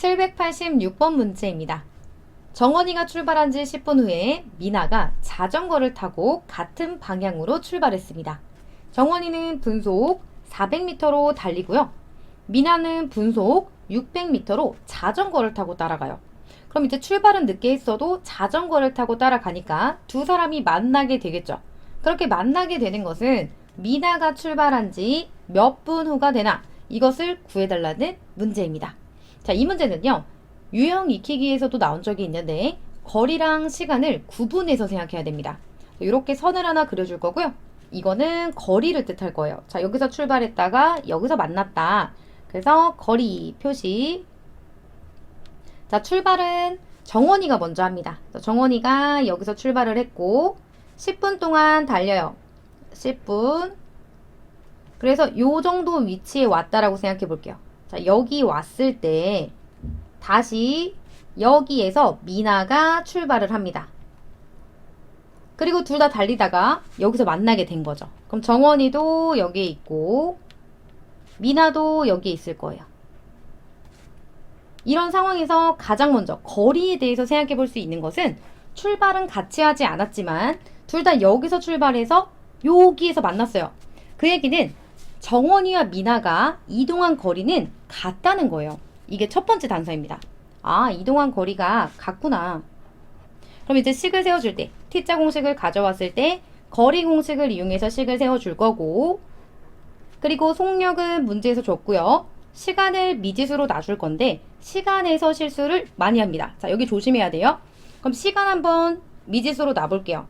786번 문제입니다. 정원이가 출발한 지 10분 후에 미나가 자전거를 타고 같은 방향으로 출발했습니다. 정원이는 분속 400m로 달리고요. 미나는 분속 600m로 자전거를 타고 따라가요. 그럼 이제 출발은 늦게 했어도 자전거를 타고 따라가니까 두 사람이 만나게 되겠죠. 그렇게 만나게 되는 것은 미나가 출발한 지 몇 분 후가 되나 이것을 구해달라는 문제입니다. 자, 이 문제는요. 유형 익히기에서도 나온 적이 있는데 거리랑 시간을 구분해서 생각해야 됩니다. 이렇게 선을 하나 그려줄 거고요. 이거는 거리를 뜻할 거예요. 자, 여기서 출발했다가 여기서 만났다. 그래서 거리 표시. 자, 출발은 정원이가 먼저 합니다. 정원이가 여기서 출발을 했고 10분 동안 달려요. 10분. 그래서 요 정도 위치에 왔다라고 생각해 볼게요. 자, 여기 왔을 때 다시 여기에서 미나가 출발을 합니다. 그리고 둘 다 달리다가 여기서 만나게 된 거죠. 그럼 정원이도 여기에 있고 미나도 여기에 있을 거예요. 이런 상황에서 가장 먼저 거리에 대해서 생각해 볼 수 있는 것은 출발은 같이 하지 않았지만 둘 다 여기서 출발해서 여기에서 만났어요. 그 얘기는 정원이와 미나가 이동한 거리는 같다는 거예요. 이게 첫 번째 단서입니다. 아, 이동한 거리가 같구나. 그럼 이제 식을 세워줄 때, t자 공식을 가져왔을 때, 거리 공식을 이용해서 식을 세워줄 거고, 그리고 속력은 문제에서 줬고요. 시간을 미지수로 놔줄 건데, 시간에서 실수를 많이 합니다. 자, 여기 조심해야 돼요. 그럼 시간 한번 미지수로 놔볼게요.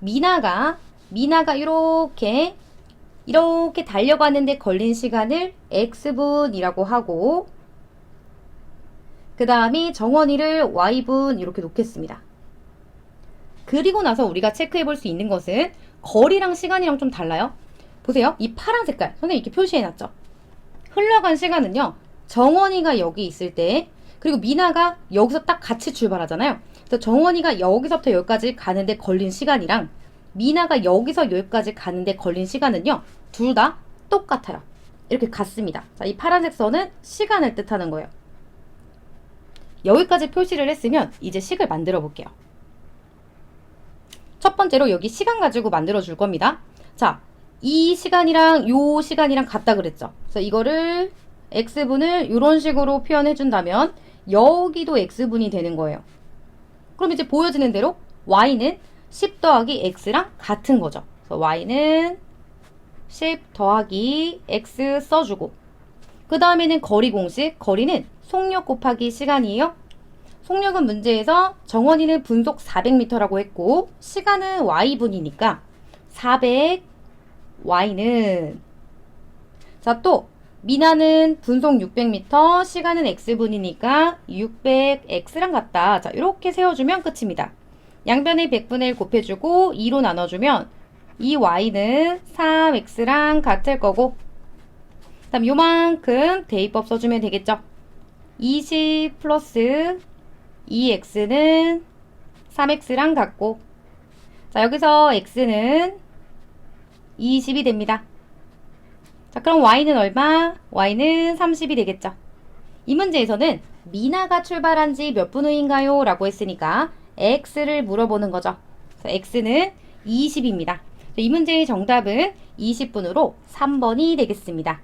미나가, 미나가 이렇게, 이렇게 달려가는데 걸린 시간을 x분이라고 하고, 그 다음에 정원이를 y분 이렇게 놓겠습니다. 그리고 나서 우리가 체크해 볼 수 있는 것은 거리랑 시간이랑 좀 달라요. 보세요. 이 파란 색깔. 선생님 이렇게 표시해 놨죠. 흘러간 시간은요. 정원이가 여기 있을 때 그리고 미나가 여기서 딱 같이 출발하잖아요. 그래서 정원이가 여기서부터 여기까지 가는데 걸린 시간이랑 미나가 여기서 여기까지 가는데 걸린 시간은요. 둘 다 똑같아요. 이렇게 같습니다. 자, 이 파란색 선은 시간을 뜻하는 거예요. 여기까지 표시를 했으면 이제 식을 만들어 볼게요. 첫 번째로 여기 시간 가지고 만들어 줄 겁니다. 자, 이 시간이랑 요 시간이랑 같다 그랬죠. 그래서 이거를 x분을 이런 식으로 표현해 준다면 여기도 x분이 되는 거예요. 그럼 이제 보여지는 대로 y는 10 더하기 x랑 같은 거죠. 그래서 y는 10 더하기 x 써주고 그 다음에는 거리 공식, 거리는 속력 곱하기 시간이에요. 속력은 문제에서 정원이는 분속 400m라고 했고 시간은 y분이니까 400 y는 자 또 미나는 분속 600m 시간은 x분이니까 600x랑 같다. 자 이렇게 세워주면 끝입니다. 양변에 100분의 1 곱해주고 2로 나눠주면 이 y는 3x랑 같을 거고 그다음 요만큼 대입법 써주면 되겠죠. 20 플러스 2x는 3x랑 같고 자 여기서 x는 20이 됩니다. 자 그럼 y는 얼마? y는 30이 되겠죠. 이 문제에서는 미나가 출발한 지 몇 분 후인가요? 라고 했으니까 x를 물어보는 거죠. x는 20입니다. 이 문제의 정답은 20분으로 3번이 되겠습니다.